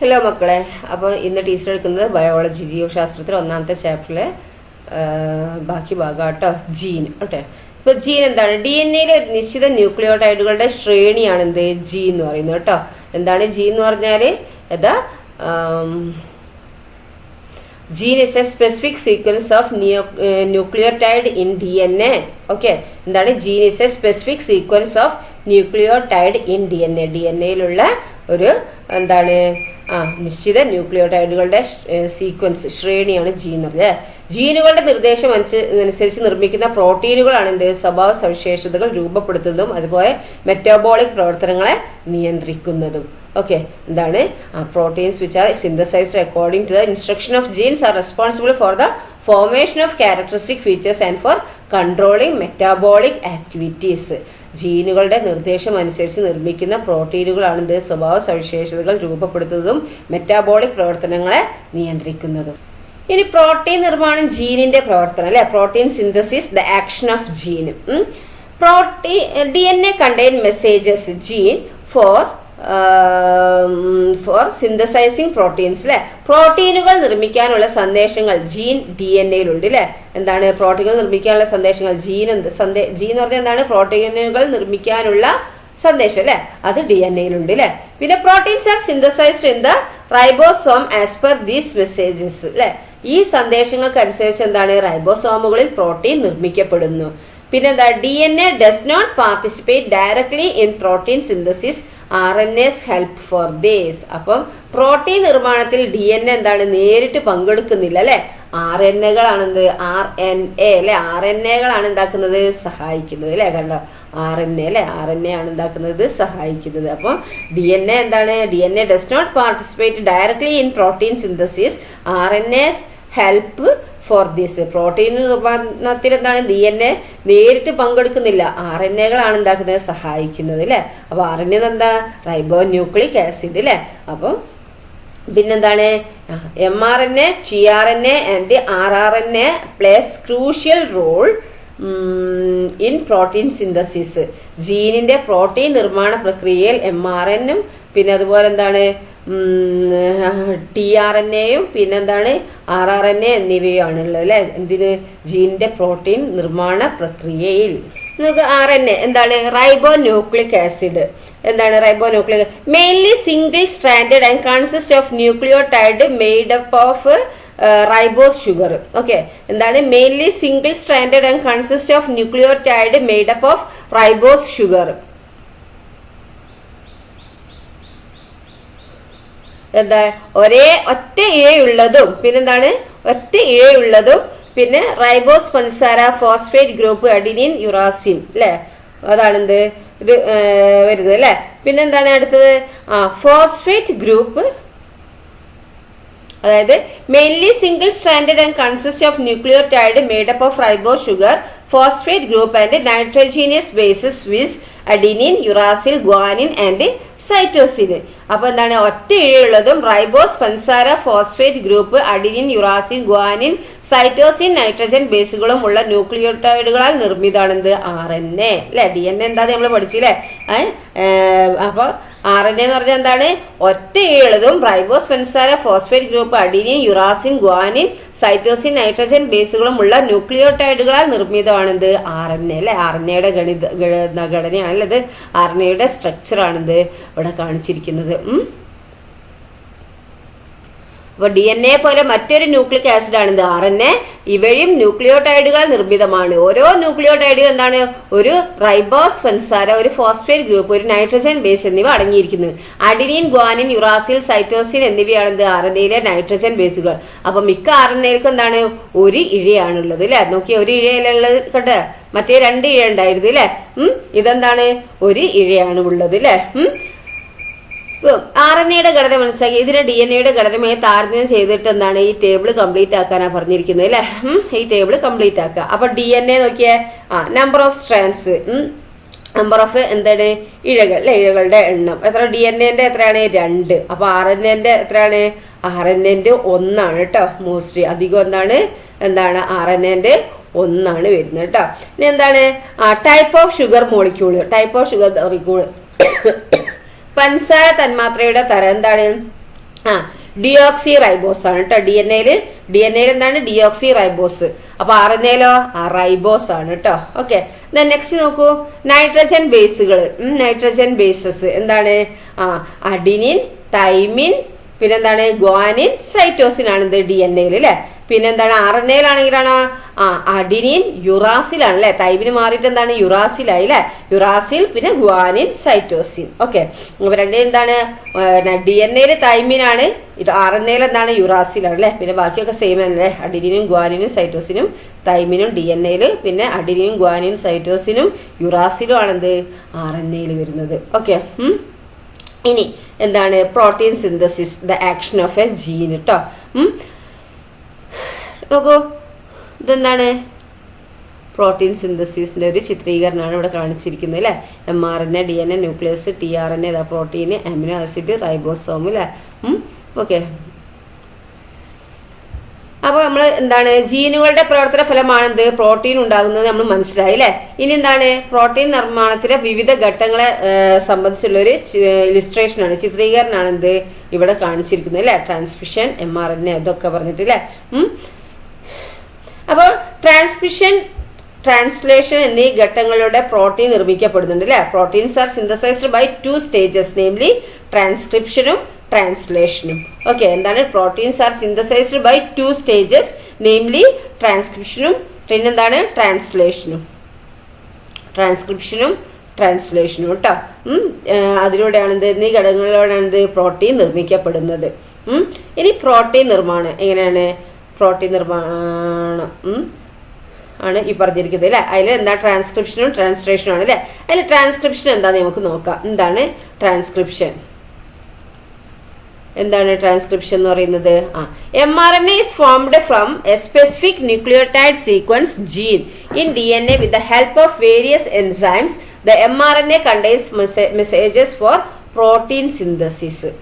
Hello മക്കളെ. അപ്പോൾ ഇന്ന് ടീച്ചർ എടുക്കുന്നത് ബയോളജി ജീവശാസ്ത്രത്തിൽ ഒന്നാമത്തെ ചാപ്റ്ററിലെ ബാക്കി ഭാഗം കേട്ടോ ജീൻ ഓട്ടെ ഇപ്പൊ ജീൻ എന്താണ്? ഡി എൻ എയിലെ നിശ്ചിത ന്യൂക്ലിയോടൈഡുകളുടെ ശ്രേണിയാണ് എന്ത്? ജീ എന്ന് പറയുന്നത് കേട്ടോ. എന്താണ് ജീ എന്ന് പറഞ്ഞാൽ? ഏതാ? Gene is a specific sequence of nucleotide in D N A okay. എന്താണ്? Gene is a specific sequence of nucleotide in D N A D N എയിലുള്ള ഒരു എന്താണ് ആ നിശ്ചിത ന്യൂക്ലിയോടൈഡുകളുടെ സീക്വൻസ് ശ്രേണിയാണ് ജീൻ അല്ലേ ജീനുകളുടെ നിർദ്ദേശം അനുസരിച്ച് നിർമ്മിക്കുന്ന പ്രോട്ടീനുകളാണ് എന്ത്? സ്വഭാവ സവിശേഷതകൾ രൂപപ്പെടുത്തുന്നതും അതുപോലെ മെറ്റബോളിക് പ്രവർത്തനങ്ങളെ നിയന്ത്രിക്കുന്നതും. ഓക്കെ എന്താണ്? Proteins which are synthesized according to the instruction of genes are responsible for the formation of characteristic features and for controlling metabolic activities ജീനുകളുടെ നിർദ്ദേശം അനുസരിച്ച് നിർമ്മിക്കുന്ന പ്രോട്ടീനുകളാണ് ഇത് സ്വഭാവ സവിശേഷതകൾ രൂപപ്പെടുത്തുന്നതും മെറ്റാബോളിക് പ്രവർത്തനങ്ങളെ നിയന്ത്രിക്കുന്നതും. ഇനി പ്രോട്ടീൻ നിർമ്മാണം ജീനിന്റെ പ്രവർത്തനം അല്ലെ? Protein synthesis the action of gene protein D N A contain messages gene for for synthesizing proteins അല്ലെ പ്രോട്ടീനുകൾ നിർമ്മിക്കാനുള്ള സന്ദേശങ്ങൾ ജീൻ ഡി എൻ എയിലുണ്ട് അല്ലെ എന്താണ് പ്രോട്ടീനുകൾ നിർമ്മിക്കാനുള്ള സന്ദേശങ്ങൾ? ജീൻ എന്ത് സന്ദേ ജീൻ എന്ന് പറഞ്ഞാൽ എന്താണ്? പ്രോട്ടീനുകൾ നിർമ്മിക്കാനുള്ള സന്ദേശം അല്ലെ അത് ഡി എൻ എയിലുണ്ട് അല്ലെ പിന്നെ proteins are synthesised in the ribosome as per these messages അല്ലെ ഈ സന്ദേശങ്ങൾക്ക് അനുസരിച്ച് എന്താണ്? റൈബോസോമുകളിൽ പ്രോട്ടീൻ നിർമ്മിക്കപ്പെടുന്നു. പിന്നെന്താ? D N A does not participate directly in protein synthesis R N S help for these അപ്പം പ്രോട്ടീൻ നിർമ്മാണത്തിൽ ഡി എൻ എ എന്താണ് നേരിട്ട് പങ്കെടുക്കുന്നില്ല അല്ലെ? ആർ എൻ എകളാണെന്ത് ആർ എൻ എ അല്ലെ? ആർ എൻ എകളാണ് എന്താക്കുന്നത്? സഹായിക്കുന്നത് അല്ലെ? കണ്ടോ? ആർ എൻ എ അല്ലെ? ആർ എൻ എ ആണ് എന്താക്കുന്നത്? സഹായിക്കുന്നത്. അപ്പം ഡി എൻ എ എന്താണ്? D N A does not participate directly in protein synthesis R N S help for this protein നിർമ്മാണത്തിൽ എന്താണ്? ഡി എൻ എ നേരിട്ട് പങ്കെടുക്കുന്നില്ല. ആർ എൻ എകളാണ് എന്താക്കുന്നത്? സഹായിക്കുന്നത് അല്ലെ അപ്പൊ ആർ എൻ എ എന്താ? റൈബോ ന്യൂക്ലിക് ആസിഡ് അല്ലെ അപ്പം പിന്നെന്താണ്? M R N A T R N A and R R N A plays crucial role in protein synthesis ജീനിന്റെ protein നിർമ്മാണ പ്രക്രിയയിൽ എം ആർ എന്നും പിന്നെ അതുപോലെ എന്താണ് ടി ആർ എൻ എയും പിന്നെന്താണ് ആർ ആർ എൻ എ എന്നിവയാണ് ഉള്ളത് അല്ലെ? എന്തിന്? ജീനിന്റെ പ്രോട്ടീൻ നിർമ്മാണ പ്രക്രിയയിൽ. നമുക്ക് ആർ എൻ എ എന്താണ്? റൈബോ ന്യൂക്ലിക് ആസിഡ് എന്താണ് ribonucleic mainly single standard and consist of nucleotide made up of ribose sugar okay എന്താണ്? Mainly single standard and consist of nucleotide made up of ribose sugar എന്താ? ഒരേ ഒറ്റ ഇഴയുള്ളതും പിന്നെന്താണ്? ഒറ്റ ഇഴയുള്ളതും പിന്നെ ribose പഞ്ചസാര ഫോസ്ഫേറ്റ് ഗ്രൂപ്പ് അഡിനിൻ യുറാസിൻ അല്ലെ അതാണെന്ത്? ഇത് വരുന്നത് അല്ലെ പിന്നെന്താണ് അടുത്തത്? ആ ഫോസ്ഫേറ്റ് ഗ്രൂപ്പ് അതായത് mainly single standard and consist of nucleotide made up of ribo sugar phosphate group and nitrogenous bases viz adenine uracil guanine and cytosine അപ്പോൾ എന്താണ്? ഒറ്റ ഇഴയുള്ളതും റൈബോസ് പഞ്ചസാര phosphate group adenine uracil guanine cytosine nitrogen ബേസുകളും ഉള്ള ന്യൂക്ലിയോടൈഡുകളാൽ നിർമ്മിതാണെന്ത് R N A അല്ലെ? D N A എന്താ നമ്മൾ പഠിച്ചില്ലേ? അപ്പോൾ ആർ എൻ എന്ന് പറഞ്ഞാൽ എന്താണ്? ഒറ്റ ഇഴയുള്ളതും റൈബോസ് പഞ്ചസാര phosphate group adenine uracil guanine cytosine nitrogen ബേസുകളും ഉള്ള ന്യൂക്ലിയോടൈഡുകളാൽ നിർമ്മിതമാണിത്. ആർ എൻ എ അല്ലെ? ആർ എൻ എയുടെ ഗണിത ഘടനയാണല്ലേ ഇത്? ആർ എൻ എയുടെ സ്ട്രക്ചറാണിത് ഇവിടെ കാണിച്ചിരിക്കുന്നത്. അപ്പോൾ ഡി എൻ എ പോലെ മറ്റൊരു ന്യൂക്ലിക് ആസിഡ് ആണ് ഇത് ആർ എൻ എ ഇവയും ന്യൂക്ലിയോടൈഡുകൾ നിർമ്മിതമാണ്. ഓരോ ന്യൂക്ലിയോടൈഡും എന്താണ്? ഒരു റൈബോസ് പഞ്ചസാര ഒരു ഫോസ്ഫേറ്റ് ഗ്രൂപ്പ് ഒരു നൈട്രജൻ ബേസ് എന്നിവ അടങ്ങിയിരിക്കുന്നു. അഡിനിൻ ഗ്വാനിൻ യുറാസിൽ സൈറ്റോസിൻ എന്നിവയാണ് ഇത് ആർ എൻ എയിലെ നൈട്രജൻ ബേസുകൾ അപ്പൊ മിക്ക ആർ എൻ എയിൽക്കും എന്താണ്? ഒരു ഇഴയാണുള്ളത് അല്ലെ നോക്കിയ ഒരു ഇഴയിലുള്ളത് കണ്ട്? മറ്റേ രണ്ട് ഇഴ ഉണ്ടായിരുന്നു അല്ലെ ഉം ഇതെന്താണ്? ഒരു ഇഴയാണ് ഉള്ളത് അല്ലെ ഉം ആർ എൻ എയുടെ ഘടന മനസ്സിലാക്കി. ഇതിനെ ഡി എൻ എയുടെ ഘടനയെ താരതമ്യം ചെയ്തിട്ട് എന്താണ് ഈ ടേബിൾ കംപ്ലീറ്റ് ആക്കാനാ പറഞ്ഞിരിക്കുന്നത് അല്ലെ? ഈ ടേബിൾ കംപ്ലീറ്റ് ആക്കുക. അപ്പൊ ഡി എൻ എ നോക്കിയേ. ആ number of strands number of എന്താണ്? ഇഴകൾ അല്ലെ? ഇഴകളുടെ എണ്ണം. എത്ര? ഡി എൻ എന്റെ എത്രയാണ്? രണ്ട്. അപ്പൊ ആർ എൻ എന്റെ എത്രയാണ്? ആർ എൻ എന്റെ ഒന്നാണ് കേട്ടോ. മോസ്റ്റ്ലി അധികം എന്താണ്? എന്താണ്? ആർ എൻ എന്റെ ഒന്നാണ് വരുന്നത് കേട്ടോ. ഇനി എന്താണ്? ആ type of sugar molecule type of sugar molecule പഞ്ചസാര തന്മാത്രയുടെ തരം എന്താണ്? ആ ഡിയോക്സി റൈബോസ് ആണ് കേട്ടോ. ഡി എൻ എയിൽ ഡി എൻ എയിൽ എന്താണ്? ഡിയോക്സി റൈബോസ് അപ്പൊ ആർ എൻ എയിലോ ആ റൈബോസ് ആണ് കേട്ടോ. ഓക്കെ നെക്സ്റ്റ് നോക്കൂ. നൈട്രജൻ ബേസുകൾ നൈട്രജൻ ബേസസ് എന്താണ്? ആ അഡിനിൻ തൈമിൻ പിന്നെന്താണ്? ഗ്വാനിൻ സൈറ്റോസിൻ ആണ് ഇത് ഡി എൻ എയിൽ അല്ലെ? പിന്നെന്താണ്? ആർ എൻ എയിലാണെങ്കിലാണ് ആ അഡിനിൻ യുറാസിലാണ് അല്ലെ തൈബിന് മാറിയിട്ട് എന്താണ്? യുറാസിലായി അല്ലെ? യുറാസിൽ പിന്നെ ഗ്വാനിൻ സൈറ്റോസിൻ. ഓക്കെ. അപ്പൊ രണ്ടേ എന്താണ്? ഡി എൻ എയിൽ തൈമിനാണ്. ആർ എൻ എയിൽ എന്താണ്? യുറാസിലാണ് അല്ലെ? പിന്നെ ബാക്കിയൊക്കെ സെയിം അല്ലേ? അഡിനിനും ഗ്വാനിനും സൈറ്റോസിനും തൈമിനും ഡി എൻ എയിൽ പിന്നെ അഡിനിനും ഗ്വാനിനും സൈറ്റോസിനും യുറാസിലും ആണെന്ത് ആർ എൻ എയിൽ വരുന്നത്. ഓക്കെ. ഇനി എന്താണ് protein synthesis the action of a gene കേട്ടോ നോക്കൂ ഇതെന്താണ്? പ്രോട്ടീൻ സിന്തസിസിന്റെ ഒരു ചിത്രീകരണമാണ് ഇവിടെ കാണിച്ചിരിക്കുന്നത് അല്ലേ? M R N A D N A nucleus T R N A protein amino acid ribosome അല്ലേ ഓക്കെ അപ്പോൾ നമ്മൾ എന്താണ് ജീനുകളുടെ പ്രവർത്തന ഫലമാണ് എന്ത് പ്രോട്ടീൻ ഉണ്ടാകുന്നത് നമ്മൾ മനസ്സിലായി അല്ലേ? ഇനി എന്താണ്? പ്രോട്ടീൻ നിർമ്മാണത്തിലെ വിവിധ ഘട്ടങ്ങളെ സംബന്ധിച്ചുള്ള ഒരു ഇലിസ്ട്രേഷൻ ആണ് ചിത്രീകരണമാണ് എന്ത് ഇവിടെ കാണിച്ചിരിക്കുന്നത് അല്ലേ? Transmission M R N A അതൊക്കെ പറഞ്ഞിട്ട് അല്ലേ? അപ്പോൾ ട്രാൻസ്മിഷൻ ട്രാൻസ്ലേഷൻ എന്നീ ഘട്ടങ്ങളിലൂടെ പ്രോട്ടീൻ നിർമ്മിക്കപ്പെടുന്നുണ്ട് അല്ലേ? Proteins are synthesized by two stages namely ട്രാൻസ്ക്രിപ്ഷനും ട്രാൻസ്ലേഷനും ഓക്കെ എന്താണ്? Proteins are synthesized by two stages namely ട്രാൻസ്ക്രിപ്ഷനും പിന്നെന്താണ് ട്രാൻസ്ലേഷനും ട്രാൻസ്ക്രിപ്ഷനും ട്രാൻസ്ലേഷനും കേട്ടോ അതിലൂടെയാണ് എന്ത്? എന്നീ ഘടകങ്ങളിലൂടെയാണ് പ്രോട്ടീൻ നിർമ്മിക്കപ്പെടുന്നത് ഇനി പ്രോട്ടീൻ നിർമ്മാണം എങ്ങനെയാണ്? പ്രോട്ടീൻ നിർമ്മാണം ആണ് ഈ പറഞ്ഞിരിക്കുന്നത് അല്ലെ? അതിൽ എന്താ? ട്രാൻസ്ക്രിപ്ഷനും ട്രാൻസ്ലേഷനും ആണ് അല്ലെ? അതിൽ ട്രാൻസ്ക്രിപ്ഷൻ എന്താന്ന് നമുക്ക് നോക്കാം. എന്താണ്? ട്രാൻസ്ക്രിപ്ഷൻ എന്താണ് ട്രാൻസ്ക്രിപ്ഷൻ എന്ന് പറയുന്നത്? ആ M R N A is formed from a specific nucleotide sequence gene in D N A with the help of various enzymes the M R N A contains messages for protein synthesis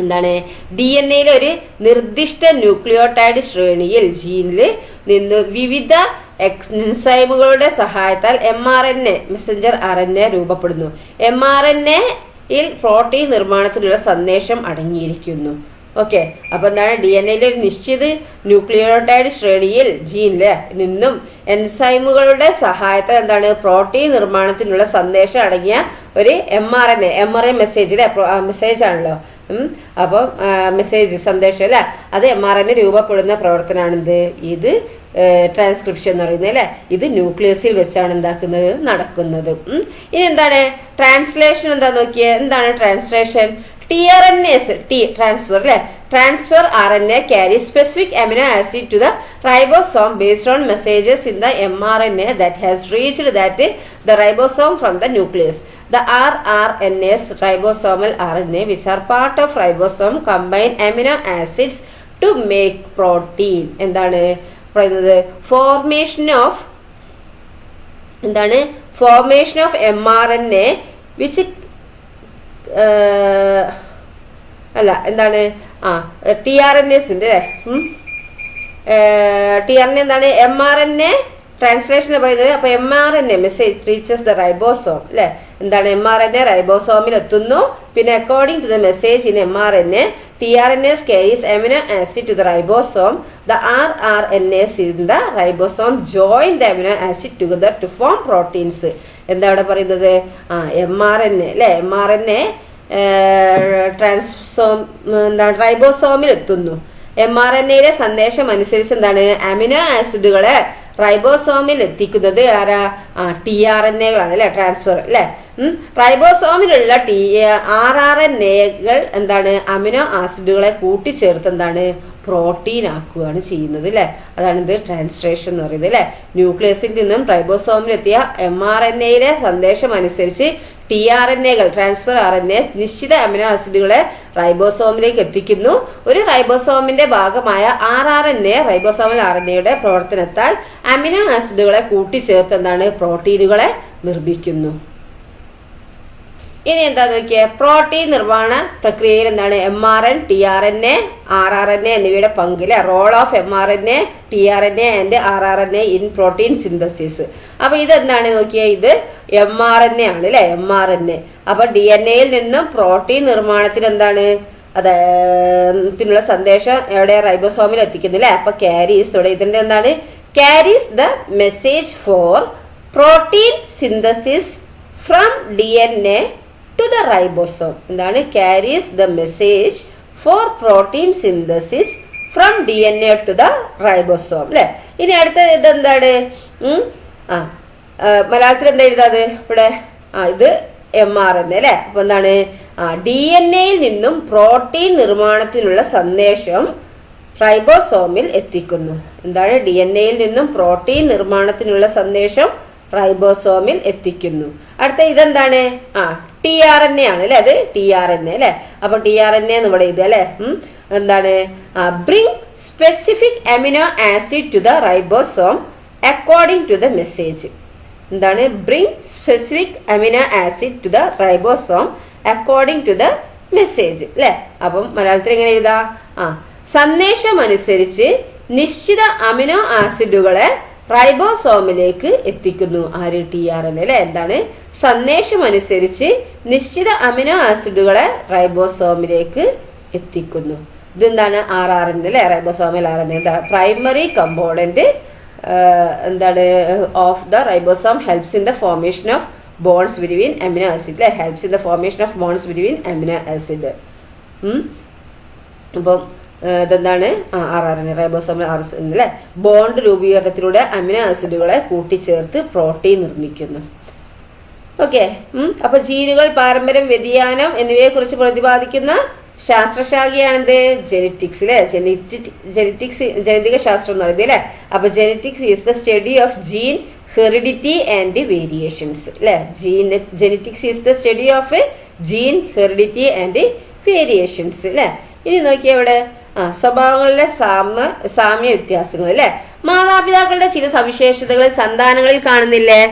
എന്താണ് D N എയിലെ ഒരു നിർദ്ദിഷ്ട nucleotide ശ്രേണിയിൽ ജീനിൽ നിന്ന് വിവിധ എൻസൈമുകളുടെ സഹായത്താൽ M R N A messenger R N A രൂപപ്പെടുന്നു. എം ആർ എൻ എയിൽ പ്രോട്ടീൻ നിർമ്മാണത്തിനുള്ള സന്ദേശം അടങ്ങിയിരിക്കുന്നു. ഓക്കെ അപ്പൊ എന്താണ് ഡി എൻ എയിലെ ഒരു നിശ്ചിത ന്യൂക്ലിയോടൈഡ് ശ്രേണിയിൽ ജീനിൽ നിന്നും എൻസൈമുകളുടെ സഹായത്തെ എന്താണ് പ്രോട്ടീൻ നിർമ്മാണത്തിനുള്ള സന്ദേശം അടങ്ങിയ ഒരു M R N A M R A message message ആണല്ലോ. അപ്പം മെസ്സേജ് സന്ദേശം അല്ലെ? അത് എം ആർ എൻ രൂപപ്പെടുന്ന പ്രവർത്തനമാണെന്ത് ഇത് ട്രാൻസ്ക്രിപ്ഷൻ എന്ന് പറയുന്നത് അല്ലെ? ഇത് ന്യൂക്ലിയസിൽ വെച്ചാണ് എന്താക്കുന്നത്? നടക്കുന്നത്. ഇനി എന്താണ്? ട്രാൻസ്ലേഷൻ എന്താ നോക്കിയേ? എന്താണ് translation T R N S T transfer അല്ലെ? Transfer R N A carry specific amino acid to the ribosome based on messages in the M R N A that has reached that the ribosome from the nucleus The rRNAs ribosomal RNA which are part of ribosome combine amino acids to make protein. എന്താണ് പറയുന്നത് formation of എന്താണ് formation of M R N A which അല്ല എന്താണ് ആ T R N എസിന്റെ T R N എന്താണ് M R N A translation പറയുന്നത് അപ്പൊ M R N A message reaches the ribosome അല്ലെ എന്താണ് എം ആർ എൻ എ റൈബോസോമിൽ എത്തുന്നു. പിന്നെ according to the message in M R N A T R N S carries amino acid to the ribosome the R R N S in the ribosome join the amino acid together to form proteins എന്താ അവിടെ പറയുന്നത്? ആ M R N A അല്ലെ M R N A ട്രാൻസ്സോം എന്താണ്? റൈബോസോമിൽ എത്തുന്നു. M R N എയിലെ സന്ദേശം അനുസരിച്ച് എന്താണ്? അമിനോ ആസിഡുകളെ റൈബോസോമിൽ എത്തിക്കുന്നത് ആരാ? ആ ടി ആർ എൻ എകളാണ് അല്ലെ? ട്രാൻസ്ഫർ അല്ലെ? റൈബോസോമിലുള്ള ടി ആർ ആർ എൻ എകൾ എന്താണ്? അമിനോ ആസിഡുകളെ കൂട്ടിച്ചേർത്ത് എന്താണ്? പ്രോട്ടീൻ ആക്കുകയാണ് ചെയ്യുന്നത് അല്ലെ അതാണ് ഇത് ട്രാൻസ്ലേഷൻ എന്ന് പറയുന്നത് അല്ലെ ന്യൂക്ലിയസിൽ നിന്നും റൈബോസോമിലെത്തിയ എം ആർ എൻ എയിലെ സന്ദേശം അനുസരിച്ച് ടി ആർ എൻ എകൾ ട്രാൻസ്ഫർ ആർ എൻ എ നിശ്ചിത അമിനോ ആസിഡുകളെ റൈബോസോമിലേക്ക് എത്തിക്കുന്നു. ഒരു റൈബോസോമിന്റെ ഭാഗമായ R R N A ribosomal R N എയുടെ പ്രവർത്തനത്താൽ അമിനോ ആസിഡുകളെ കൂട്ടിച്ചേർത്ത് എന്താണ്? പ്രോട്ടീനുകളെ നിർമ്മിക്കുന്നു. ഇനി എന്താ നോക്കിയേ? പ്രോട്ടീൻ നിർമ്മാണ പ്രക്രിയയിൽ എന്താണ്? M R N T R N A R R N A എന്നിവയുടെ പങ്കിൽ role of M R N A T R N A and R R N A in protein synthesis അപ്പൊ ഇതെന്താണ് നോക്കിയേ? ഇത് എം ആർ എൻ എ ആണ് അല്ലെ M R N A അപ്പൊ D N എയിൽ നിന്നും പ്രോട്ടീൻ നിർമ്മാണത്തിന് എന്താണ്? അതിനുള്ള സന്ദേശം എവിടെ? റൈബോസോമിൽ എത്തിക്കുന്നില്ലേ അപ്പൊ ക്യാരീസ് ഇവിടെ ഇതിന്റെ എന്താണ്? Carries the message for protein synthesis from D N A to the ribosome എന്താണ്? Carries the message for protein synthesis from D N A to the ribosome അല്ലെ? ഇനി അടുത്ത ഇതെന്താണ് ആ മലയാളത്തിൽ എന്താ എഴുതാത് ഇവിടെ? ആ ഇത് എം ആർ എൻ അല്ലെ? അപ്പൊ എന്താണ്? ആ ഡി എൻ എയിൽ നിന്നും പ്രോട്ടീൻ നിർമ്മാണത്തിനുള്ള സന്ദേശം റൈബോസോമിൽ എത്തിക്കുന്നു. എന്താണ്? ഡി എൻ എയിൽ നിന്നും പ്രോട്ടീൻ നിർമ്മാണത്തിനുള്ള സന്ദേശം റൈബോസോമിൽ എത്തിക്കുന്നു. അടുത്ത ഇതെന്താണ്? ആ ടി ആർ എൻ എ ആണ് അല്ലെ? അത് ടി ആർ എൻ എ അല്ലെ? അപ്പൊ ടി ആർ എൻ എന്ന് ഇത് അല്ലെ? എന്താണ്? Bring specific amino acid to the ribosome according to the message എന്താണ്? Bring specific amino acid to the ribosome according to the message അല്ലെ? അപ്പം മലയാളത്തിൽ എങ്ങനെ എഴുതാ? ആ സന്ദേശം അനുസരിച്ച് നിശ്ചിത അമിനോ ആസിഡുകളെ റൈബോസോമിലേക്ക് എത്തിക്കുന്നു. ആര്? ടി ആർ എൻ അല്ലെ? എന്താണ്? സന്ദേശം അനുസരിച്ച് നിശ്ചിത അമിനോ ആസിഡുകളെ റൈബോസോമിലേക്ക് എത്തിക്കുന്നു. ഇതെന്താണ്? ആർ ആർ എൻ അല്ലെ? റൈബോസോമിൽ ആർ എൻ പ്രൈമറി കമ്പോണന്റ് എന്താണ്? Of the ribosome helps in the formation of bonds between amino acid അല്ലെ? Helps in the formation of bonds between amino acid അപ്പം ഇതെന്താണ്? R R N ribosomal R S അല്ലെ bond രൂപീകരണത്തിലൂടെ amino ആസിഡുകളെ കൂട്ടിച്ചേർത്ത് protein നിർമ്മിക്കുന്നു. Okay അപ്പൊ ജീനുകൾ പാരമ്പര്യം വ്യതിയാനം എന്നിവയെ കുറിച്ച് പ്രതിപാദിക്കുന്ന ശാസ്ത്രശാഖയാണെന്ത്? ജെനറ്റിക്സ് അല്ലെ ജെനറ്റിക് ജെനറ്റിക്സ് ജനിതക ശാസ്ത്രം എന്ന് പറയുന്നത് അല്ലെ? അപ്പൊ genetics is the study of gene heredity and variations അല്ലെ gene genetics is the study of gene heredity and variations അല്ലെ ഇനി നോക്കിയാ ഇവിടെ ആ സ്വഭാവങ്ങളിലെ സാമ്യ സാമ്യ വ്യത്യാസങ്ങൾ അല്ലെ? മാതാപിതാക്കളുടെ ചില സവിശേഷതകൾ സന്താനങ്ങളിൽ കാണുന്നില്ലേ?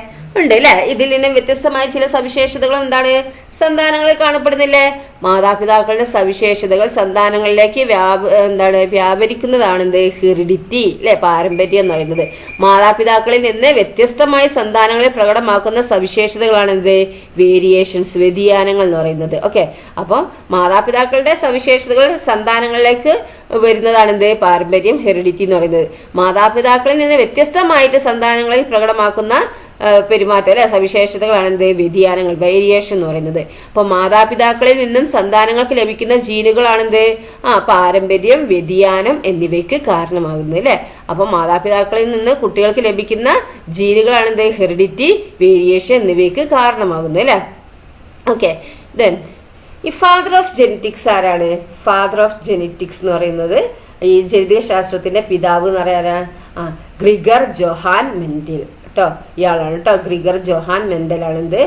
ഉണ്ട് അല്ലെ? ഇതിൽ നിന്നും വ്യത്യസ്തമായ ചില സവിശേഷതകൾ എന്താണ്? സന്താനങ്ങളിൽ കാണപ്പെടുന്നില്ലേ? മാതാപിതാക്കളുടെ സവിശേഷതകൾ സന്താനങ്ങളിലേക്ക് വ്യാപ എന്താണ്? വ്യാപരിക്കുന്നതാണ് എന്ത്? ഹെറിഡിറ്റി അല്ലെ? പാരമ്പര്യം എന്ന് പറയുന്നത്. മാതാപിതാക്കളിൽ നിന്ന് വ്യത്യസ്തമായ സന്താനങ്ങളെ പ്രകടമാക്കുന്ന സവിശേഷതകളാണ് എന്ത്? വേരിയേഷൻസ് വ്യതിയാനങ്ങൾ എന്ന് പറയുന്നത്. ഓക്കെ അപ്പോൾ മാതാപിതാക്കളുടെ സവിശേഷതകൾ സന്താനങ്ങളിലേക്ക് വരുന്നതാണ് എന്ത്? പാരമ്പര്യം ഹെറിഡിറ്റി എന്ന് പറയുന്നത്. മാതാപിതാക്കളിൽ നിന്ന് വ്യത്യസ്തമായിട്ട് സന്താനങ്ങളിൽ പ്രകടമാക്കുന്ന പെരുമാറ്റം അല്ലെ? സവിശേഷതകളാണ് എന്ത്? വ്യതിയാനങ്ങൾ വേരിയേഷൻ എന്ന് പറയുന്നത്. അപ്പൊ മാതാപിതാക്കളിൽ നിന്നും സന്താനങ്ങൾക്ക് ലഭിക്കുന്ന ജീനുകളാണെന്ത് ആ പാരമ്പര്യം വ്യതിയാനം എന്നിവയ്ക്ക് കാരണമാകുന്നത് അല്ലെ? അപ്പൊ മാതാപിതാക്കളിൽ നിന്ന് കുട്ടികൾക്ക് ലഭിക്കുന്ന ജീനുകളാണെന്ത് ഹെറിഡിറ്റി വേരിയേഷൻ എന്നിവയ്ക്ക് കാരണമാകുന്നത് അല്ലെ? ഓക്കെ ദെൻ ഈ ഫാദർ ഓഫ് ജെനറ്റിക്സ് ആരാണ്? ഫാദർ ഓഫ് ജെനറ്റിക്സ് എന്ന് പറയുന്നത് ഈ ജനിതക ശാസ്ത്രത്തിന്റെ പിതാവ് എന്ന് പറയാനാ? ആ ഗ്രിഗർ ജോഹാൻ മെൻഡൽ. കേട്ടോ. ഇയാളാണ് കേട്ടോ. ഗ്രിഗർ ജോഹാൻ മെന്തലാണ് എന്ത്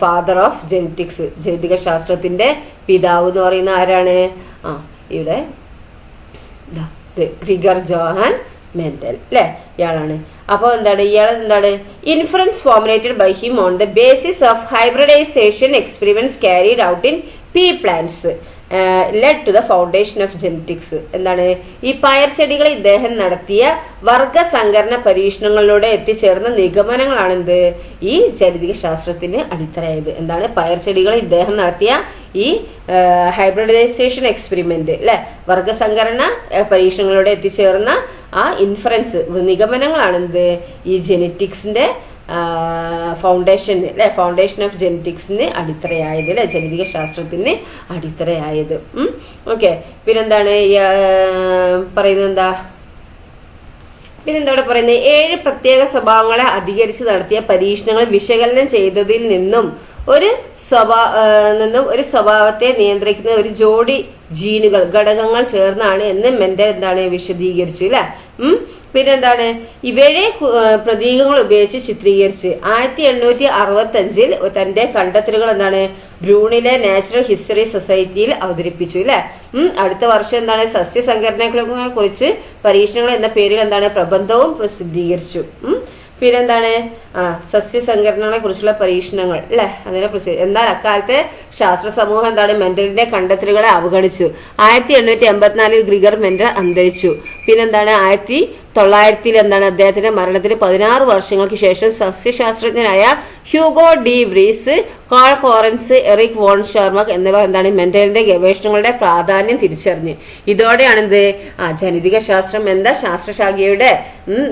ഫാദർ ഓഫ് ജെനറ്റിക്സ് ജനിതക ശാസ്ത്രത്തിന്റെ പിതാവ് എന്ന് പറയുന്ന ആരാണ്? ആ ഇവിടെ ഗ്രിഗർ ജോഹാൻ മെന്റൽ അല്ലെ? ഇയാളാണ്. അപ്പോൾ എന്താണ്? ഇയാൾ എന്താണ്? Inference formulated by him on the basis of hybridization experiments carried out in pea plants led to the foundation of genetics എന്താണ്? ഈ പയർ ചെടികൾ ഇദ്ദേഹം നടത്തിയ വർഗസങ്കരണ പരീക്ഷണങ്ങളിലൂടെ എത്തിച്ചേർന്ന നിഗമനങ്ങളാണ് എന്ത് ഈ ചരിതിക ശാസ്ത്രത്തിന് അടിത്തറയായത്. എന്താണ്? പയർ ചെടികൾ ഇദ്ദേഹം നടത്തിയ ഈ ഹൈബ്രിഡൈസേഷൻ എക്സ്പെരിമെന്റ് അല്ലെ? ഏഹ്, പരീക്ഷണങ്ങളിലൂടെ എത്തിച്ചേർന്ന ആ ഇൻഫറൻസ് നിഗമനങ്ങളാണ് എന്ത് ഈ ജെനറ്റിക്സിന്റെ ഫൗണ്ടേഷൻ അല്ലെ? ഫൗണ്ടേഷൻ ഓഫ് ജെനറ്റിക്സിന് അടിത്തറയായത് അല്ലെ? ജനിതക ശാസ്ത്രത്തിന് അടിത്തറയായത്. ഓക്കെ പിന്നെന്താണ്? പറയുന്നത് എന്താ പിന്നെന്താ ഇവിടെ പറയുന്നത്? ഏഴ് പ്രത്യേക സ്വഭാവങ്ങളെ അധികരിച്ച് നടത്തിയ പരീക്ഷണങ്ങൾ വിശകലനം ചെയ്തതിൽ നിന്നും ഒരു സ്വഭാ ആ, നിന്നും ഒരു സ്വഭാവത്തെ നിയന്ത്രിക്കുന്ന ഒരു ജോഡി ജീനുകൾ ഘടകങ്ങൾ ചേർന്നാണ് എന്ന് മെന്റൽ എന്താണ് വിശദീകരിച്ചു അല്ലെ? പിന്നെന്താണ്? ഇവയെ കു- പ്രതീകങ്ങൾ ഉപയോഗിച്ച് ചിത്രീകരിച്ച്. ആയിരത്തി എണ്ണൂറ്റി അറുപത്തി അഞ്ചിൽ തന്റെ കണ്ടെത്തലുകൾ എന്താണ്? ബ്രൂണിലെ നാച്ചുറൽ ഹിസ്റ്ററി സൊസൈറ്റിയിൽ അവതരിപ്പിച്ചു അല്ലെ? ഉം അടുത്ത വർഷം എന്താണ്? സസ്യസംഘടനകളെ കുറിച്ച് പരീക്ഷണങ്ങൾ എന്ന പേരിൽ എന്താണ്? പ്രബന്ധവും പ്രസിദ്ധീകരിച്ചു. ഉം പിന്നെന്താണ്? ആ സസ്യസംഘടനകളെ കുറിച്ചുള്ള പരീക്ഷണങ്ങൾ അല്ലെ? അതിനെ പ്രസി എന്നാൽ അക്കാലത്തെ ശാസ്ത്ര സമൂഹം എന്താണ്? മെന്റലിന്റെ കണ്ടെത്തലുകളെ അവഗണിച്ചു. ആയിരത്തി എണ്ണൂറ്റി എൺപത്തിനാലിൽ ഗ്രിഗർ മെന്റൽ അന്തരിച്ചു. പിന്നെന്താണ്? ആയിരത്തി തൊള്ളായിരത്തിൽ എന്താണ് അദ്ദേഹത്തിന്റെ മരണത്തിന് പതിനാറ് വർഷങ്ങൾക്ക് ശേഷം സസ്യശാസ്ത്രജ്ഞനായ Hugo de Vries Carl Correns Erich von Tschermak എന്നിവർ എന്താണ് മെന്റലിന്റെ ഗവേഷണങ്ങളുടെ പ്രാധാന്യം തിരിച്ചറിഞ്ഞ്. ഇതോടെയാണ് എന്ത്? ആ ജനിതക ശാസ്ത്രം എന്ന ശാസ്ത്രശാഖയുടെ